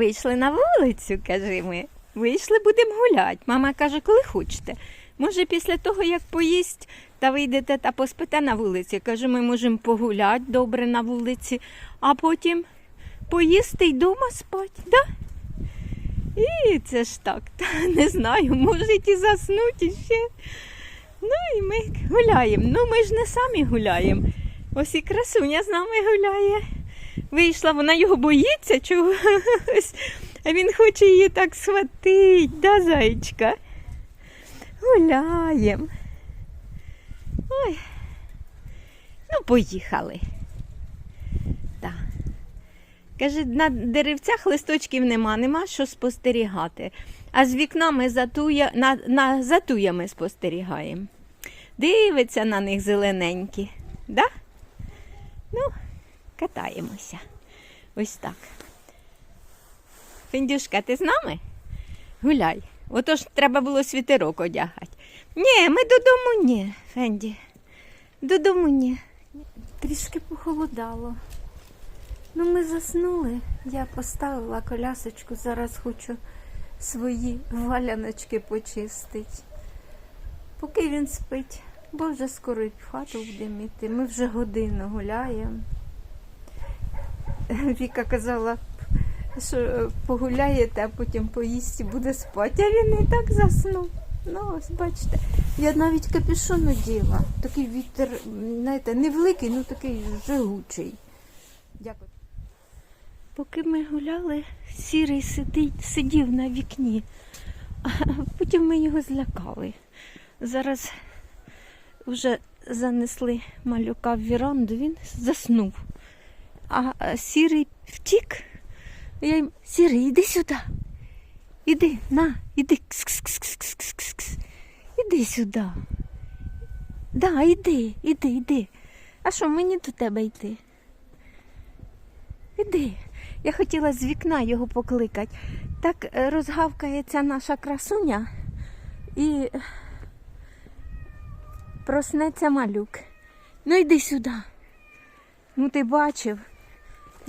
Вийшли на вулицю, каже ми. Вийшли, будемо гуляти. Мама каже, коли хочете. Може, після того, як поїсть та вийдете та поспите на вулиці. Каже, ми можемо погуляти добре на вулиці, а потім поїсти й дома спати. Да? І це ж так, та, не знаю, можуть і заснути ще. Ну і ми гуляємо. Ну ми ж не самі гуляємо. Ось і красуня з нами гуляє. Вийшла, вона його боїться чогось, а він хоче її так схватить, да, зайчка? Гуляємо. Ой. Ну, поїхали. Так. Каже, на деревцях листочків нема, нема що спостерігати. А з вікна ми за, туя, на, на, за туями спостерігаємо. Дивиться на них зелененькі. Да? Ну, катаємося. Ось так. Фіндюшка, ти з нами? Гуляй. Отож треба було світерок одягати. Ні, ми додому ні, Фенді. Додому ні. Трішки похолодало. Ну, ми заснули. Я поставила колясочку, зараз хочу свої валяночки почистити. Поки він спить, бо вже скоро в хату будемо йти. Ми вже годину гуляємо. Віка казала, що погуляєте, а потім поїсть і буде спати. А він і так заснув. Ну, ось бачите, я навіть капюшон оділа. Такий вітер, знаєте, невеликий, ну такий живучий. Дякую. Поки ми гуляли, сірий сидить, сидів на вікні, а потім ми його злякали. Зараз вже занесли малюка в віранду, він заснув. А сірий втік. Я їм, сірий, іди сюди. Іди, на, іди. Кс-кс-кс-кс-кс-кс. Іди сюди. Да, іди, іди, іди. А що, мені до тебе йти? Іди. Я хотіла з вікна його покликати. Так е, розгавкається наша красуня і проснеться малюк. Ну йди сюди. Ну ти бачив,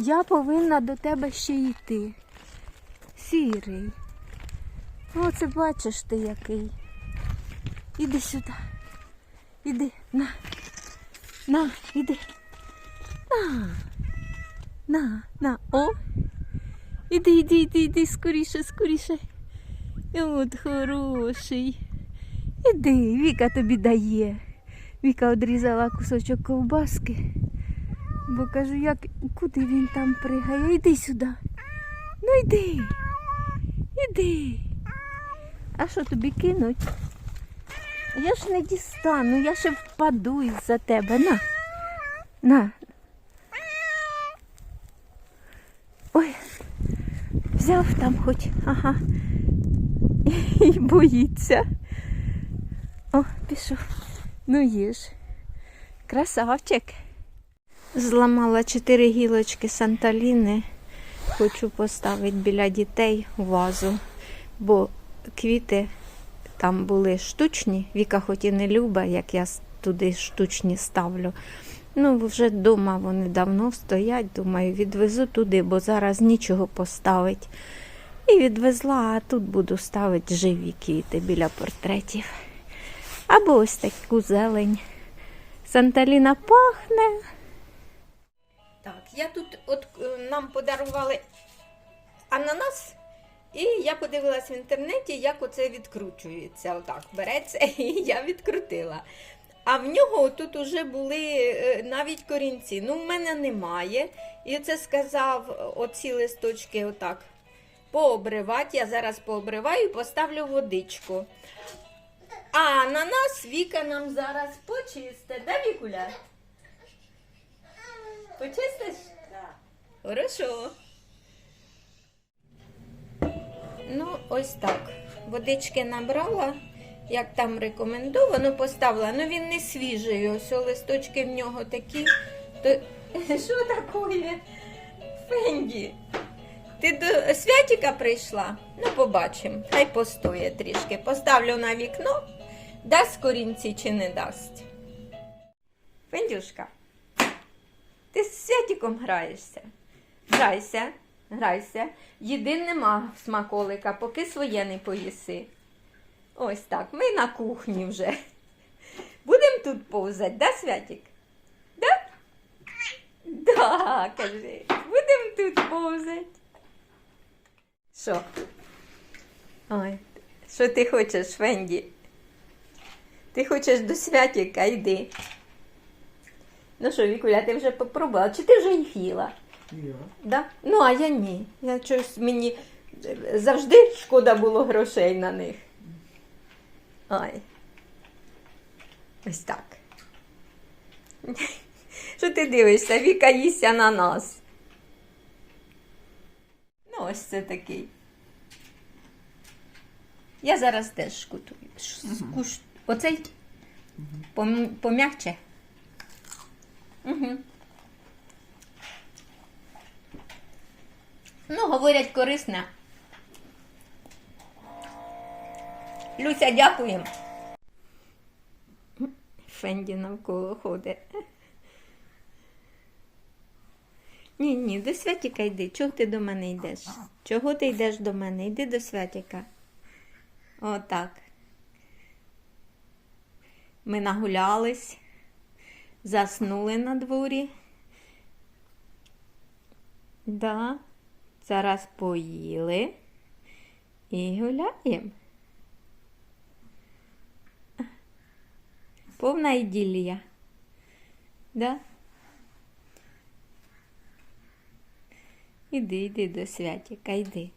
я повинна до тебе ще йти. Сірий. Оце бачиш ти який. Іди сюди. Іди, на. На, іди. На. На, на, о. Іди, іди, іди, іди, скоріше, скоріше. От хороший. Іди, Віка тобі дає. Віка одрізала кусочок ковбаски. Бо кажу, як куди він там пригає? Іди сюди. Ну йди. Іди. А що тобі кинуть? Я ж не дістану, я ще впаду із-за тебе. На. На, Ой, взяв там хоч, ага. І боїться. О, пішов. Ну їж. Красавчик. Зламала чотири гілочки санталіни. Хочу поставити біля дітей вазу, бо квіти там були штучні. Віка хоч і не люба, як я туди штучні ставлю. Ну, вже вдома вони давно стоять, думаю, відвезу туди, бо зараз нічого поставить. І відвезла, а тут буду ставити живі квіти біля портретів. Або ось таку зелень. Санталіна пахне. Так, я тут от е, нам подарували ананас, і я подивилась в інтернеті, як оце відкручується. Отак береться, і я відкрутила. А в нього тут уже були е, навіть корінці. Ну, в мене немає. І це сказав е, оці листочки отак пообривати. Я зараз пообриваю і поставлю водичку. А на нас Віка нам зараз почисте. Да, Вікуля? Почистиш? Хорошо. Ну, ось так. Водички набрала, як там рекомендовано, поставила. Ну він не свіжий, ось листочки в нього такі. То... Що таке? Фенді? Ти до Святіка прийшла? Ну, побачимо. Хай постоє трішки. Поставлю на вікно, дасть корінці чи не дасть. Фендюшка, ти з Святіком граєшся? Грайся, грайся. Їди нема смаколика, поки своє не поїси. Ось так, ми на кухні вже. Будемо тут повзати, да, Святік? Да? Да, кажи. Будемо тут повзати. Що? Ой, що ти хочеш, Фенді? Ти хочеш до Святіка, йди. Ну що, Вікуля, ти вже попробувала? Чи ти вже їх їла? Я. Да? Ну, а я ні. Я щось мені завжди шкода було грошей на них. Ой. Ось так. Що ти дивишся? Віка їсть ананас. Ну, ось це такий. Я зараз теж шкутую. Ш- скуш- Оцей пом- пом'якче. Угу. Ну, говорять, корисне. Люся, дякуємо. Фенді навколо ходить. Ні, ні, до Святіка йди. Чого ти до мене йдеш? Чого ти йдеш до мене? Йди до Святіка. Отак. Ми нагулялись, заснули на дворі. Да. Зараз поїли і гуляємо. Повна іділія. Да? Іди, іди до святіка, йди.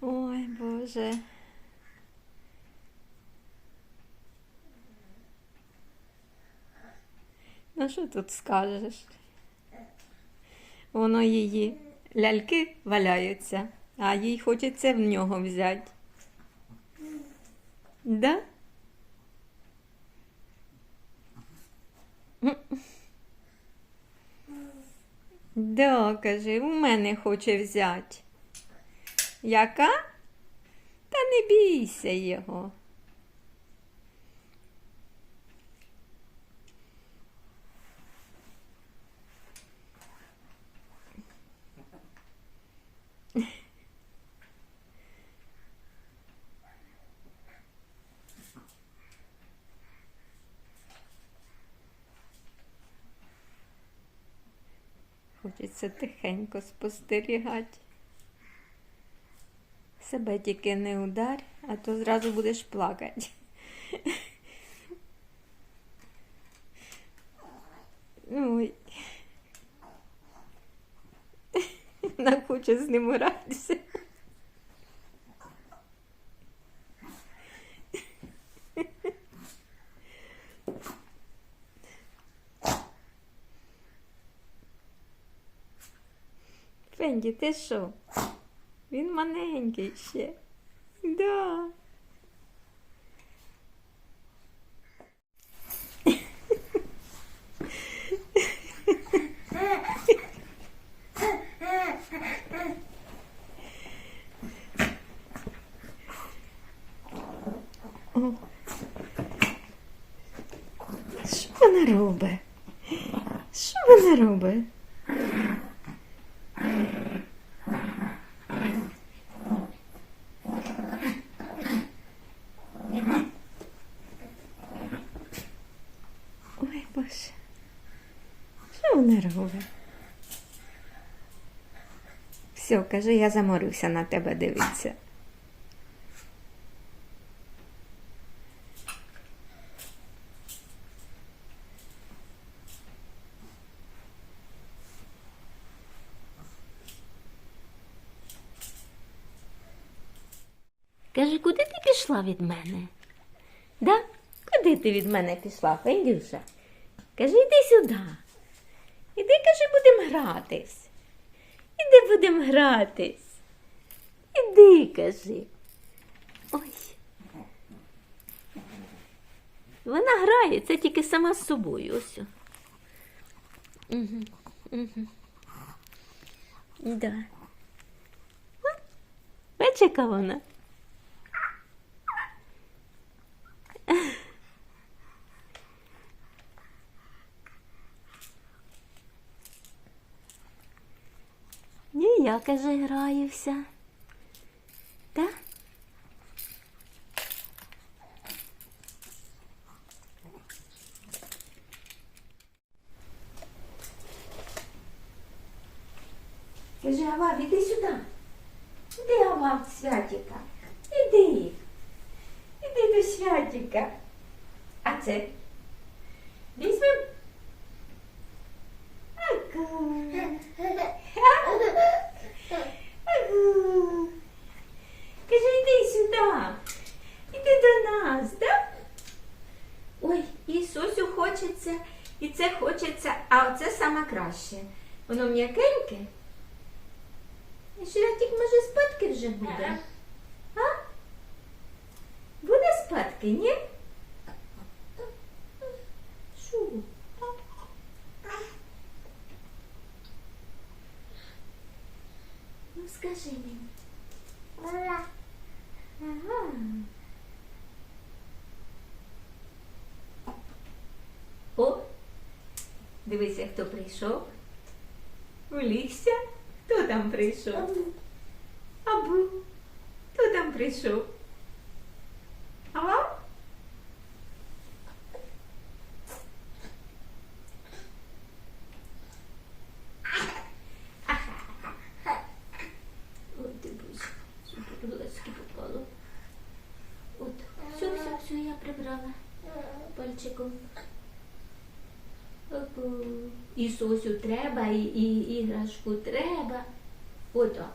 Ой, Боже. Ну, що тут скажеш? Воно її ляльки валяються, а їй хочеться в нього взяти. Да? Да, каже, у мене хоче взяти. Яка? Та не бійся його. Хочеться тихенько спостерігати. Себе тільки не удар, а то зразу будеш плакати. Ой. Вона хоче з ним гратися. Фенді, ти що? Він маленький ще. Да. Що вона робить? Що вона робить? Ой, Боже. Робить? Все, каже, я заморився на тебе дивитися. Каже, куди ти пішла від мене? Да? Куди ти від мене пішла, Фендюша? Кажи, йди сюди. Кажи, будемо гратись. Іди будемо гратись. Іди, кажи. Ой. Вона грає, це тільки сама з собою. Ось. Угу, угу. Да. Бачиш, яка вона? Ні, я, каже, граюся. Так? Каже, Авав, іди сюди. Іди, Авав, Святіка. Іди. Іди до Святіка. А це? Візьмем. Аку. Аку. Каже, іди сюди. Іди до нас, так? Ой, Ісусю хочеться, і це хочеться, а оце саме краще. Воно м'якеньке. І Святик, може, спадки вже буде? А? Буде спадки, ні? Шу. Ну, скажи мені. Ага. О, дивися, хто прийшов. Улігся. Хто там прийшов? Абу. Хто там прийшов? Ага. Ой, ти боже, сюди глазки попало. От, все, все, все, я прибрала пальчиком. Опу. Ісусю треба, і, і іграшку треба. Отак.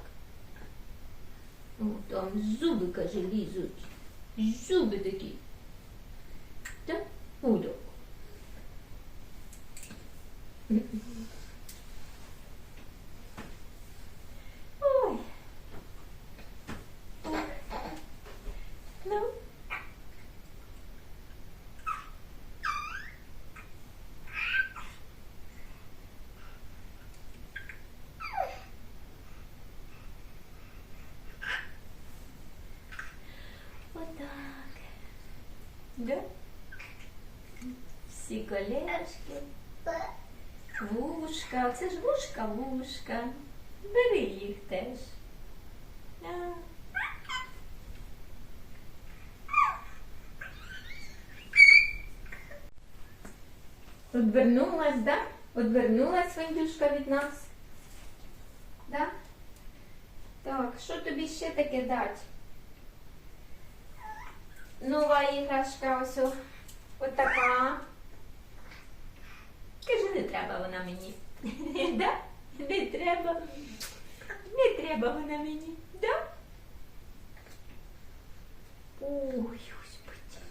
О, там зуби, каже, лізуть. Зуби такі. Так? Отак. Ой. Ой. Ну. Отак. Да? Всі колешки. Вушка. Це ж вушка, вушка. Бери їх теж. Одвернулась, да? Одвернулась Вендюшка від нас. Да? Так, що тобі ще таке дати? Нова іграшка ось отака. Каже, не треба вона мені. Да? Не треба. Не треба вона мені. Да? Ой, господи.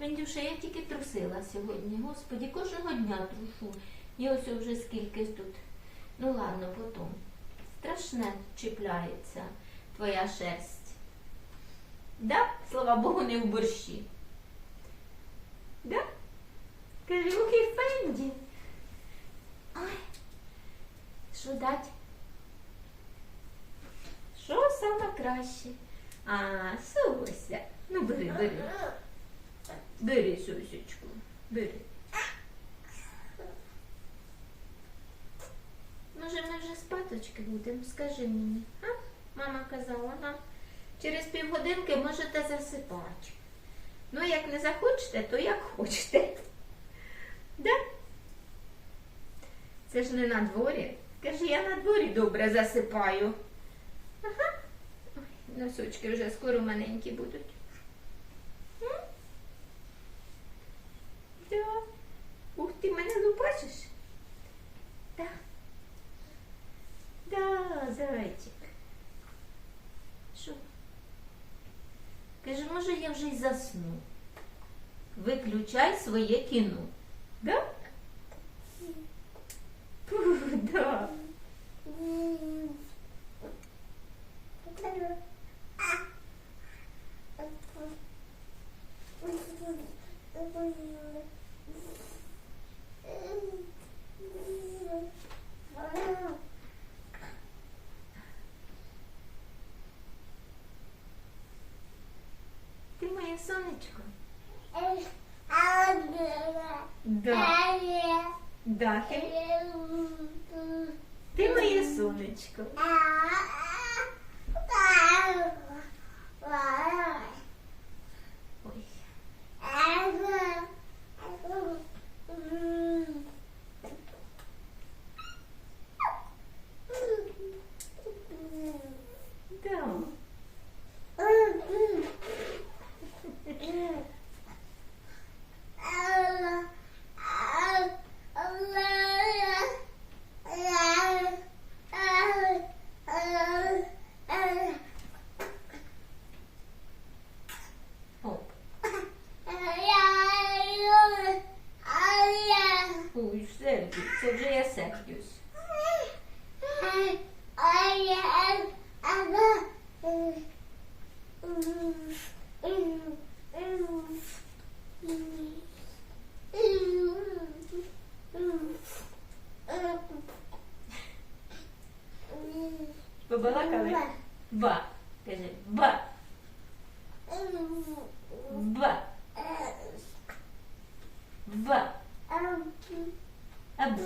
Вендюша, я тільки трусила сьогодні. Господі, кожного дня трушу. І ось вже скільки тут. Ну ладно, потім. Страшне чіпляється твоя шерсть. Да? Слава Богу, не в борщі. Да? І Фенді. Ой. Що дать? Що саме краще? А, Сося. Ну, бери, бери. Бери, Сосечку. Бери. Може, ми вже спаточки будемо? Скажи мені. А? Мама казала, ага. Через півгодинки можете засипати. Ну, як не захочете, то як хочете. Да? Це ж не на дворі. Каже, я на дворі добре засипаю. Ага. Ой, носочки вже скоро маленькі будуть. М? Да. Ух ти, мене лупачиш? Да. Да, зайчик. Що? Каже, може я вже й засну. Виключай своє кіно. Да? Фу, да. Ти моє сонечко. Да. Да, ти, ти моє сонечко. Ой. ब हलावे ब kaže b b b ab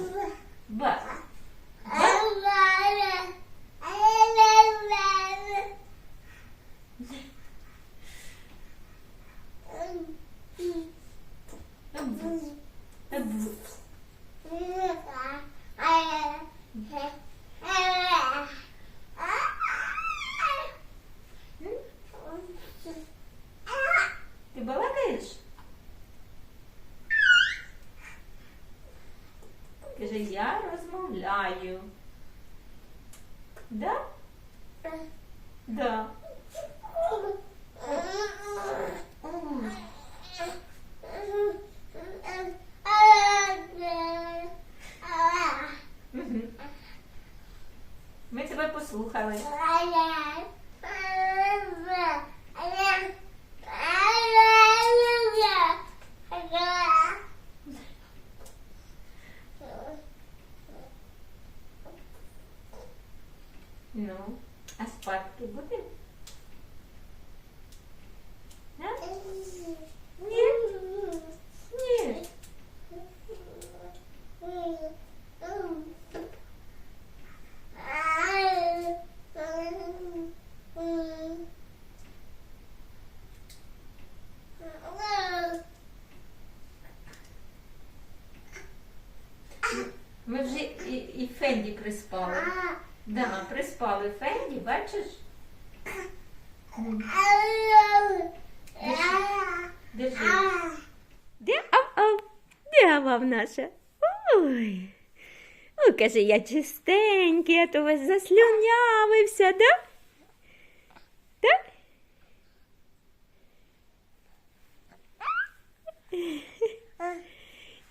Ну, а спадки буде? Да? Ні? Ні. Ми вже і, і Фенді приспали. Да, приспали Фенді, бачиш? Держи. Де ав-ав? Де ав наша? Ой. Ой, каже, я чистенький, а то весь заслюнявився, да? Так?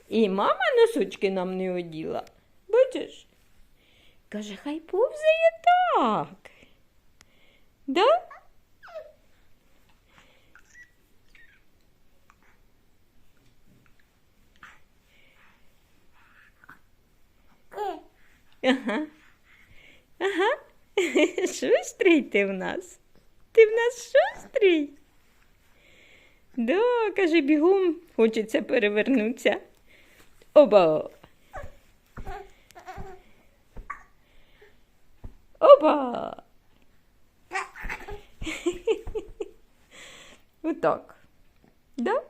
І мама носочки нам не оділа. Бачиш? Каже, хай повзає так. Да? Ага. Ага. Шустрий ти в нас. Ти в нас шустрий. Да, каже, бігом хочеться перевернутися. Оба. Оба. Отак. Да?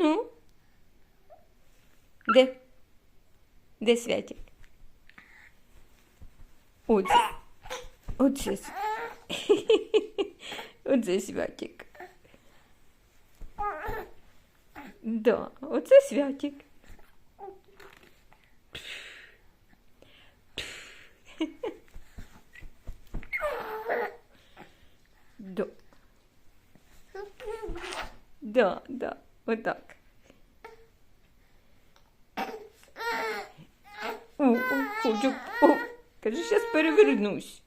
Ну. Де? Де святик? Оце. Оце. Оце святик. Да, оце святик. Да. Да, да отак. О, о, хочу, о, каже, зараз перевернусь.